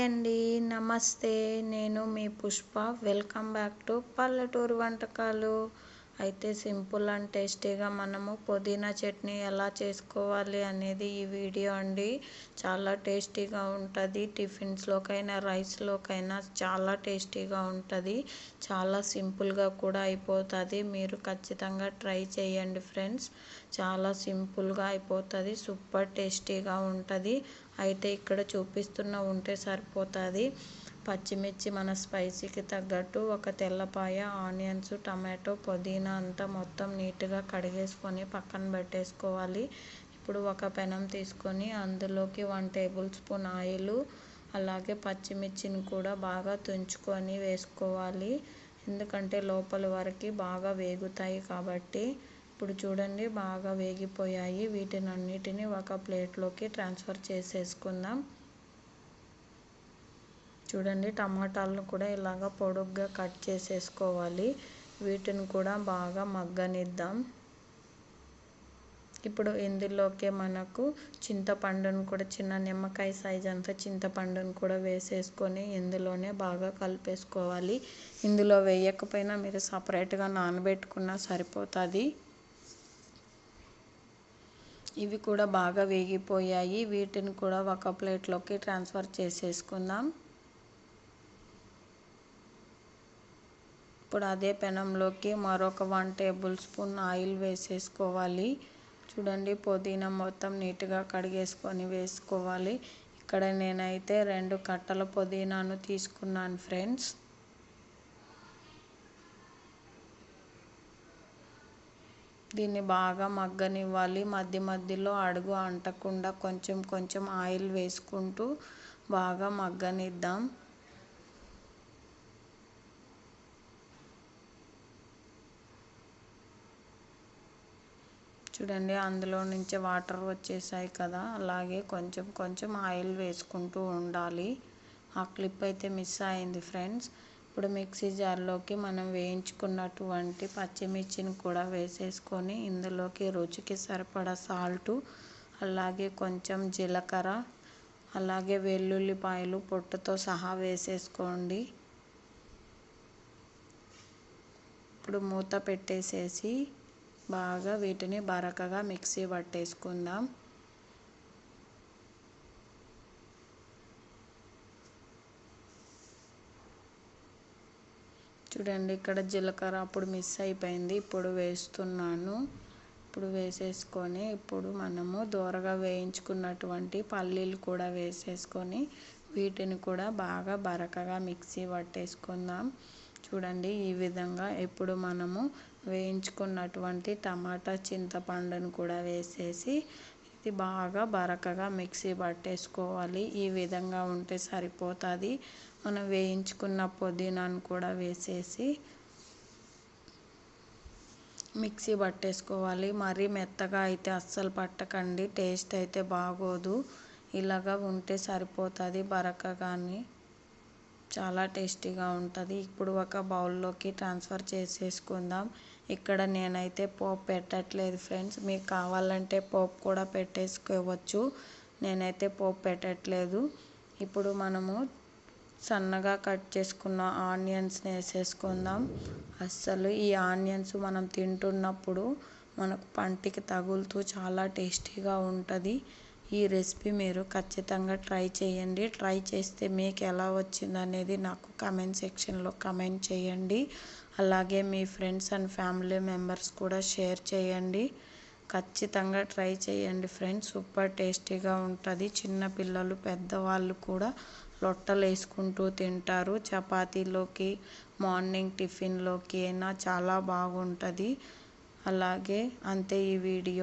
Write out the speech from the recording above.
Hi అండి నమస్తే. నేను మీ పుష్ప. వెల్కమ్ బ్యాక్ టు పల్లెటూరు వంటకాలు. అయితే సింపుల్ అండ్ టేస్టీగా మనము పుదీనా చట్నీ ఎలా చేసుకోవాలి అనేది ఈ వీడియో అండి. చాలా టేస్టీగా ఉంటుంది. టిఫిన్స్లోకైనా రైస్లోకైనా చాలా టేస్టీగా ఉంటుంది. చాలా సింపుల్గా కూడా అయిపోతుంది. మీరు ఖచ్చితంగా ట్రై చేయండి ఫ్రెండ్స్. చాలా సింపుల్గా అయిపోతుంది. సూపర్ టేస్టీగా ఉంటుంది. అయితే ఇక్కడ చూపిస్తున్న ఉంటే సరిపోతుంది. పచ్చిమిర్చి మన స్పైసీకి తగ్గట్టు ఒక తెల్లపాయ ఆనియన్స్ టమాటో పుదీనా అంతా మొత్తం నీట్గా కడిగేసుకొని పక్కన పెట్టేసుకోవాలి. ఇప్పుడు ఒక పెనం తీసుకొని అందులోకి వన్ టేబుల్ స్పూన్ ఆయిల్ అలాగే పచ్చిమిర్చిని కూడా బాగా తుంచుకొని వేసుకోవాలి. ఎందుకంటే లోపల వరకు బాగా వేగుతాయి కాబట్టి. ఇప్పుడు చూడండి బాగా వేగిపోయాయి. వీటిని అన్నిటిని ఒక ప్లేట్లోకి ట్రాన్స్ఫర్ చేసేసుకుందాం. చూడండి టమాటాలను కూడా ఇలాగ పొడుగ్గా కట్ చేసేసుకోవాలి. వీటిని కూడా బాగా మగ్గనిద్దాం. ఇప్పుడు ఇందులోకే మనకు చింతపండును కూడా చిన్న నిమ్మకాయ సైజ్ అంతా చింతపండును కూడా వేసేసుకొని ఇందులోనే బాగా కలిపేసుకోవాలి. ఇందులో వేయకపోయినా మీరు సపరేట్గా నానబెట్టుకున్నా సరిపోతుంది. ఇవి కూడా బాగా వేగిపోయాయి. వీటిని కూడా ఒక ప్లేట్లోకి ట్రాన్స్ఫర్ చేసేసుకుందాం. ఇప్పుడు అదే పెనంలోకి మరొక వన్ టేబుల్ స్పూన్ ఆయిల్ వేసేసుకోవాలి. చూడండి పుదీనా మొత్తం నీట్గా కడిగేసుకొని వేసుకోవాలి. ఇక్కడ నేనైతే రెండు కట్టల పుదీనాను తీసుకున్నాను ఫ్రెండ్స్. దీన్ని బాగా మగ్గనివ్వాలి. మధ్య మధ్యలో అడుగు అంటకుండా కొంచెం కొంచెం ఆయిల్ వేసుకుంటూ బాగా మగ్గనిద్దాం. చూడండి అందులో నుంచి వాటర్ వచ్చేసాయి కదా. అలాగే కొంచెం కొంచెం ఆయిల్ వేసుకుంటూ ఉండాలి. ఆ క్లిప్ అయితే మిస్ అయింది ఫ్రెండ్స్. ఇప్పుడు మిక్సీ జార్లోకి మనం వేయించుకున్నటువంటి పచ్చిమిర్చిని కూడా వేసేసుకొని ఇందులోకి రుచికి సరిపడా సాల్టు అలాగే కొంచెం జీలకర్ర అలాగే వెల్లుల్లిపాయలు పొట్టుతో సహా వేసేసుకోండి. ఇప్పుడు మూత పెట్టేసేసి బాగా వీటిని బరకగా మిక్సీ పట్టేసుకుందాం. చూడండి ఇక్కడ జీలకర్ర అప్పుడు మిస్ అయిపోయింది ఇప్పుడు వేస్తున్నాను. ఇప్పుడు వేసేసుకొని ఇప్పుడు మనము దూరగా వేయించుకున్నటువంటి పల్లీలు కూడా వేసేసుకొని వీటిని కూడా బాగా బరకగా మిక్సీ పట్టేసుకుందాం. చూడండి ఈ విధంగా ఇప్పుడు మనము వేయించుకున్నటువంటి టమాటా చింతపండును కూడా వేసేసి ఇది బాగా బరకగా మిక్సీ పట్టేసుకోవాలి. ఈ విధంగా ఉంటే సరిపోతుంది. మనం వేయించుకున్న పుదీనాను కూడా వేసేసి మిక్సీ పట్టేసుకోవాలి. మరీ మెత్తగా అయితే అస్సలు పట్టకండి. టేస్ట్ అయితే బాగోదు. ఇలాగా ఉంటే సరిపోతుంది బరకగాని. చాలా టేస్టీగా ఉంటుంది. ఇప్పుడు ఒక బౌల్లోకి ట్రాన్స్ఫర్ చేసేసుకుందాం. ఇక్కడ నేనైతే పోపు పెట్టట్లేదు ఫ్రెండ్స్. మీకు కావాలంటే పోపు కూడా పెట్టేసుకోవచ్చు. నేనైతే పోపు పెట్టట్లేదు. ఇప్పుడు మనము సన్నగా కట్ చేసుకున్న ఆనియన్స్ని వేసేసుకుందాం. అస్సలు ఈ ఆనియన్స్ మనం తింటున్నప్పుడు మనకు పంటికి తగులుతూ చాలా టేస్టీగా ఉంటుంది. ఈ రెసిపీ మీరు ఖచ్చితంగా ట్రై చేయండి. ట్రై చేస్తే మీకు ఎలా వచ్చింది అనేది నాకు కమెంట్ సెక్షన్లో కమెంట్ చేయండి. అలాగే మీ ఫ్రెండ్స్ అండ్ ఫ్యామిలీ మెంబర్స్ కూడా షేర్ చేయండి. ఖచ్చితంగా ట్రై చేయండి ఫ్రెండ్స్ సూపర్ టేస్టీగా ఉంటుంది. చిన్నపిల్లలు పెద్దవాళ్ళు కూడా లొట్టలు వేసుకుంటూ తింటారు. చపాతీలోకి మార్నింగ్ టిఫిన్లోకి అయినా చాలా బాగుంటుంది. అలాగే అంతే ఈ వీడియో.